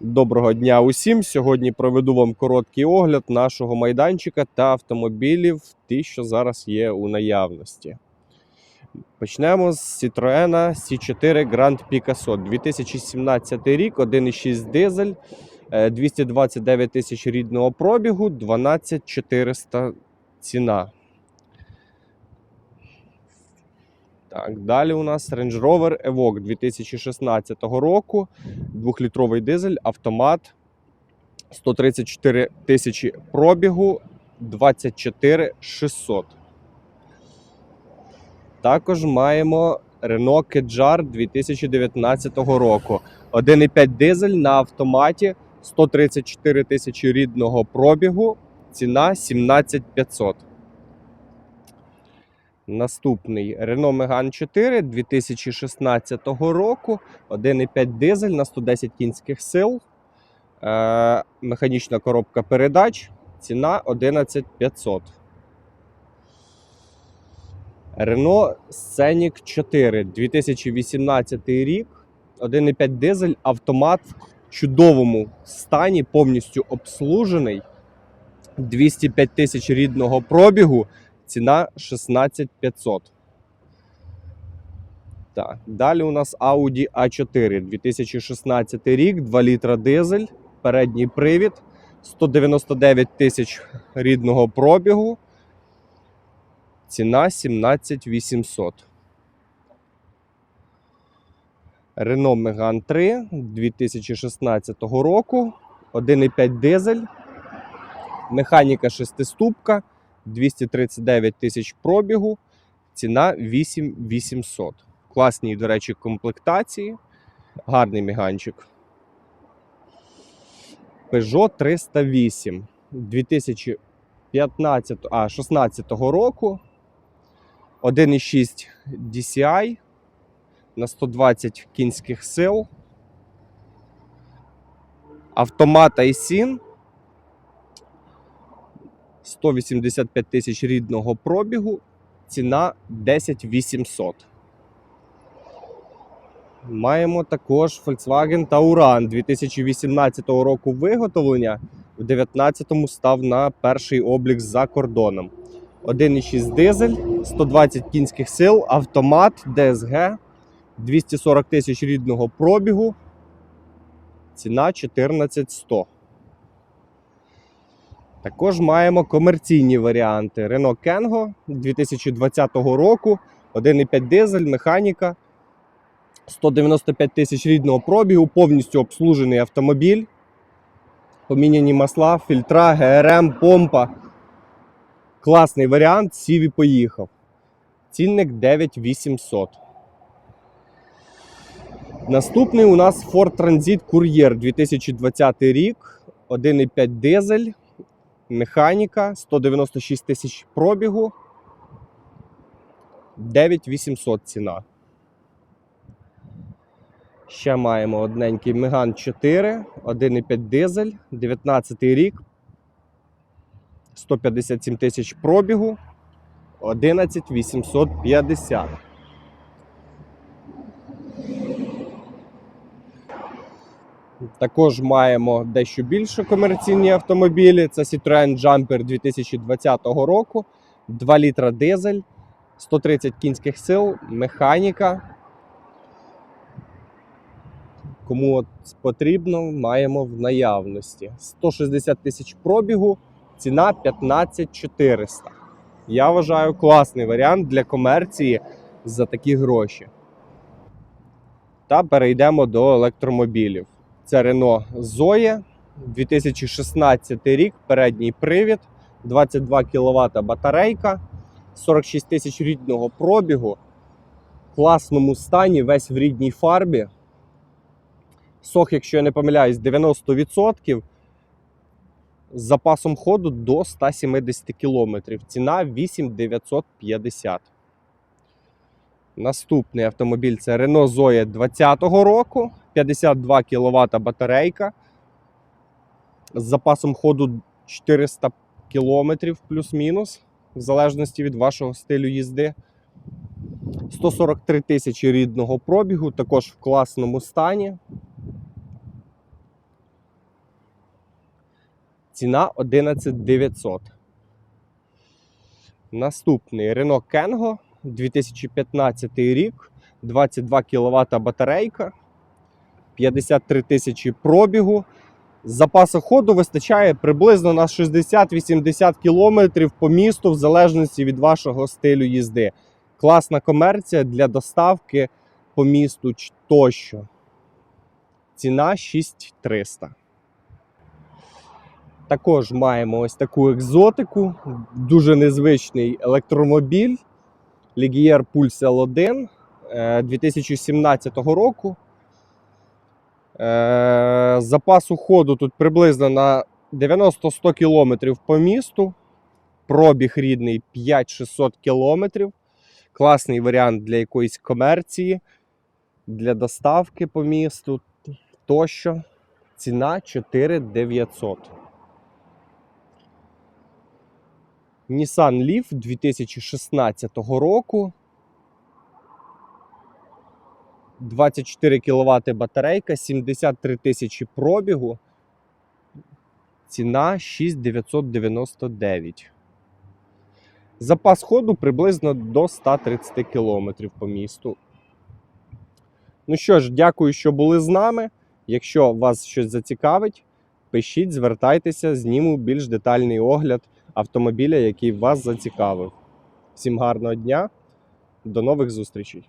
Доброго дня усім. Сьогодні проведу вам короткий огляд нашого майданчика та автомобілів, ті, що зараз є у наявності. Почнемо з Citroën C4 Grand Picasso. 2017 рік, 1,6 дизель, е, 229 тисяч рідного пробігу, 12400 ціна. Так, далі у нас Range Rover Evoque 2016 року. Двохлітровий дизель, автомат, 134 тисячі пробігу, 24 600. Також маємо Renault Kadjar 2019 року. 1,5 дизель на автоматі, 134 тисячі рідного пробігу, ціна 17 500. Наступний Renault Megane 4 2016 року. 1,5 дизель на 110 кінських сил. Е, механічна коробка передач. Ціна 11500. Renault Scenic 4 2018 рік. 1,5 дизель, автомат в чудовому стані, повністю обслужений. 205 тисяч рідного пробігу. Ціна 16500. Так, далі у нас Audi A4 2016 рік, 2 літра дизель, передній привід, 199 тисяч рідного пробігу. Ціна 17800. Renault Megane 3 2016 року, 1,5 дизель, механіка шестиступка. 239 тисяч пробігу, ціна 8800. Класній, до речі, комплектації. Гарний міганчик. Peugeot 308 2015 а, 16 року. 1,6 DCI на 120 кінських сил. Автомат iSIN 185 тисяч рідного пробігу, ціна 10 800. Маємо також Volkswagen Tauran 2018 року виготовлення. В 2019 став на перший облік за кордоном. 1,6 дизель, 120 кінських сил, автомат, DSG, 240 тисяч рідного пробігу. Ціна 14100. Також маємо комерційні варіанти Renault Kengo 2020 року, 1,5 дизель, механіка, 195 тисяч рідного пробігу, повністю обслужений автомобіль. Поміняні масла, фільтра, ГРМ, помпа. Класний варіант, сів і поїхав. Цінник 9800. Наступний у нас Ford Transit Courier 2020 рік, 1,5 дизель механіка, 196 тисяч пробігу, 9800 ціна. Ще маємо одненький Megane 4, 1,5 дизель, 19 рік, 157 тисяч пробігу, 11850. Також маємо дещо більше комерційні автомобілі. Це Citroen Jumper 2020 року, 2 літра дизель, 130 кінських сил, механіка. Кому от потрібно, маємо в наявності. 160 тисяч пробігу, ціна 15400. Я вважаю класний варіант для комерції за такі гроші. Та перейдемо до електромобілів. Це Renault Zoe, 2016 рік, передній привід, 22 кВт батарейка, 46 тисяч рідного пробігу, в класному стані, весь в рідній фарбі. Сох, якщо я не помиляюсь, 90%. З запасом ходу до 170 км. Ціна 8950. Наступний автомобіль це Renault Zoe 2020 року, 52 кВт батарейка. З запасом ходу 400 км плюс-мінус, в залежності від вашого стилю їзди. 143 тисячі рідного пробігу, також в класному стані. Ціна 11 900. Наступний Renault Kengo 2015 рік, 22 кВт батарейка, 53 тисячі пробігу. Запасу ходу вистачає приблизно на 60-80 км по місту, в залежності від вашого стилю їзди. Класна комерція для доставки по місту тощо. Ціна 6300. Також маємо ось таку екзотику, дуже незвичний електромобіль Ligier Pulse L1 е, 2017 року. Е, Запасу ходу тут приблизно на 90-100 км по місту. Пробіг рідний 5-600 км. Класний варіант для якоїсь комерції, для доставки по місту тощо. Ціна 4900. Nissan Leaf 2016 року. 24 кВт батарейка, 73 тисячі пробігу. Ціна 6999. Запас ходу приблизно до 130 км по місту. Ну що ж, дякую, що були з нами. Якщо вас щось зацікавить, пишіть, звертайтеся, зніму більш детальний огляд автомобіля, який вас зацікавив. Всім гарного дня, до нових зустрічей!